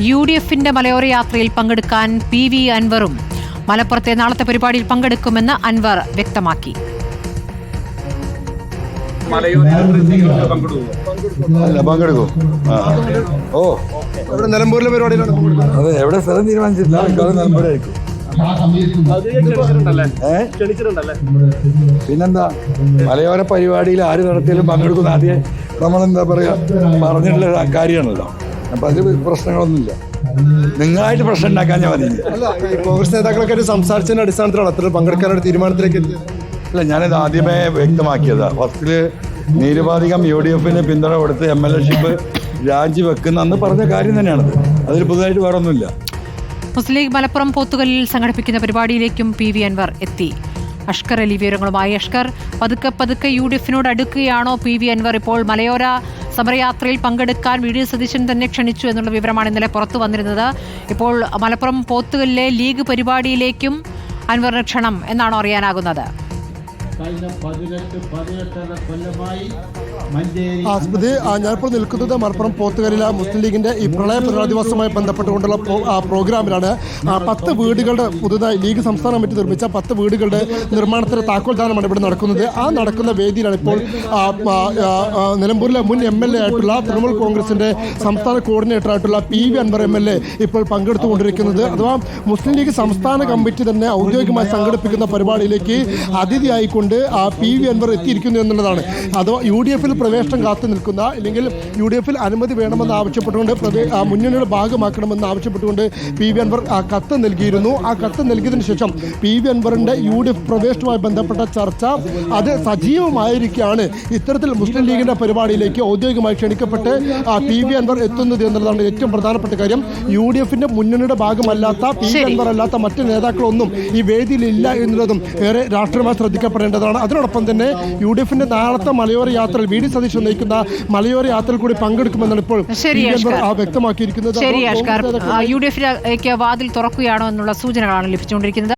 U D എഫിന്റെ മലയോര യാത്രയിൽ പങ്കെടുക്കാൻ പി വി അൻവറും മലപ്പുറത്തെ നാളത്തെ പരിപാടിയിൽ പങ്കെടുക്കുമെന്ന് അൻവർ വ്യക്തമാക്കി. അല്ല പങ്കെടുക്കും. ഓ. ഇവിടെ നിലമ്പൂരിലെ പരിപാടിയിലാണ് പങ്കെടുക്കുന്നത്. അതെ എവിടെ സ്ഥലം തീരുമാനിച്ചിട്ടില്ല മിക്കവാറും നിലമ്പൂരായിരിക്കും. ഏ? പിന്നെന്താ? മലയോര പരിപാടിയിൽ ആര് നടത്തിയാലും പങ്കെടുക്കുന്ന. ആദ്യം നമ്മളെന്താ പറയാ? പറഞ്ഞിട്ടുള്ള കാര്യമാണല്ലോ. അപ്പൊ അതിൽ പ്രശ്നങ്ങളൊന്നുമില്ല. നിങ്ങളായിട്ട് പ്രശ്നം ഉണ്ടാക്കാൻ ഞാൻ മതി അല്ല ഈ കോൺഗ്രസ് നേതാക്കളൊക്കെ ആയിട്ട് സംസാരിച്ചതിന്റെ അടിസ്ഥാനത്തിലാണ് അത്ര പങ്കെടുക്കാനുള്ള തീരുമാനത്തിലേക്ക് എത്തിയത് അല്ല ഞാനിത് ആദ്യമേ വ്യക്തമാക്കിയത്. ഫസ്റ്റിൽ നിരുപാധികം യു ഡി എഫിന് പിന്തുണ കൊടുത്ത് എം എൽ എ ഷിപ്പ് രാജിവെക്കുന്ന അന്ന് പറഞ്ഞ കാര്യം തന്നെയാണത്. അതിൽ പുതുതായിട്ട് വേറെ ഒന്നുമില്ല മുസ്ലിം ലീഗ് മലപ്പുറം പോത്തുകല്ലിൽ സംഘടിപ്പിക്കുന്ന പരിപാടിയിലേക്കും പി വി അൻവർ എത്തി. അഷ്കർ അലി വിവരങ്ങളുമായി അഷ്കർ. പതുക്കെ പതുക്കെ യു ഡി എഫിനോട് അടുക്കുകയാണോ പി വി അൻവർ? ഇപ്പോൾ മലയോര സമരയാത്രയിൽ പങ്കെടുക്കാൻ വി ഡി സതീശൻ തന്നെ ക്ഷണിച്ചു എന്നുള്ള വിവരമാണ് ഇന്നലെ പുറത്തു വന്നിരുന്നത്. ഇപ്പോൾ മലപ്പുറം പോത്തുകല്ലിലെ ലീഗ് പരിപാടിയിലേക്കും അൻവറിന് ക്ഷണം എന്നാണ് അറിയാനാകുന്നത്. കഴിഞ്ഞ പതിനെട്ട് ഞാനിപ്പോൾ നിൽക്കുന്നത് മലപ്പുറം പോത്തുകരില മുസ്ലിം ലീഗിന്റെ ഈ പ്രളയ പുനരധിവാസവുമായി ബന്ധപ്പെട്ടുകൊണ്ടുള്ള പ്രോഗ്രാമിലാണ്. പത്ത് വീടുകളുടെ പുതുതായി ലീഗ് സംസ്ഥാന കമ്മിറ്റി നിർമ്മിച്ച പത്ത് വീടുകളുടെ നിർമ്മാണത്തിന് താക്കോൽദാനമാണ് ഇവിടെ നടക്കുന്നത്. ആ നടക്കുന്ന വേദിയിലാണ് ഇപ്പോൾ നിലമ്പൂരിലെ മുൻ എം എൽ എ ആയിട്ടുള്ള തൃണമൂൽ കോൺഗ്രസിന്റെ സംസ്ഥാന കോർഡിനേറ്റർ ആയിട്ടുള്ള P V Anvar M L A ഇപ്പോൾ പങ്കെടുത്തുകൊണ്ടിരിക്കുന്നത്. അഥവാ മുസ്ലിം ലീഗ് സംസ്ഥാന കമ്മിറ്റി തന്നെ ഔദ്യോഗികമായി സംഘടിപ്പിക്കുന്ന പരിപാടിയിലേക്ക് അതിഥിയായിക്കൊണ്ട് ആ പി വി അൻവർ എത്തിയിരിക്കുന്നു എന്നുള്ളതാണ്. അഥവാ യു ഡി എഫിൽ പ്രവേശനം കാത്തു നിൽക്കുന്ന അല്ലെങ്കിൽ യു ഡി എഫിൽ അനുമതി വേണമെന്ന് ആവശ്യപ്പെട്ടുകൊണ്ട് ആ മുന്നണിയുടെ ഭാഗമാക്കണമെന്ന് ആവശ്യപ്പെട്ടുകൊണ്ട് പി വി അൻവർ ആ കത്ത് നൽകിയിരുന്നു. ആ കത്ത് നൽകിയതിനു ശേഷം പി വി അൻവറിന്റെ യു ഡി എഫ് പ്രവേശനവുമായി ബന്ധപ്പെട്ട ചർച്ച അത് സജീവമായിരിക്കുകയാണ്. ഇത്തരത്തിൽ മുസ്ലിം ലീഗിന്റെ പരിപാടിയിലേക്ക് ഔദ്യോഗികമായി ക്ഷണിക്കപ്പെട്ട് ആ പി വി അൻവർ എത്തുന്നത് എന്നുള്ളതാണ് ഏറ്റവും പ്രധാനപ്പെട്ട കാര്യം. യു ഡി എഫിന്റെ മുന്നണിയുടെ ഭാഗമല്ലാത്ത പി വി അൻവർ അല്ലാത്ത മറ്റ് നേതാക്കളൊന്നും ഈ വേദിയിലില്ല എന്നുള്ളതും ഏറെ രാഷ്ട്രീയമായി ശ്രദ്ധിക്കപ്പെടേണ്ടതാണ് അതിനോടൊപ്പം തന്നെ യു ഡി എഫിന്റെ നാളത്തെ മലയോര യാത്രയിൽ വി ഡി സതീശൻ നയിക്കുന്ന മലയോര യാത്രയിൽ കൂടി പങ്കെടുക്കുമെന്നാണ് ഇപ്പോൾ വ്യക്തമാക്കിയിരിക്കുന്നത്. ശരി യു ഡി എഫിലേക്ക് വാതിൽ തുറക്കുകയാണോ എന്നുള്ള സൂചനകളാണ് ലഭിച്ചുകൊണ്ടിരിക്കുന്നത്.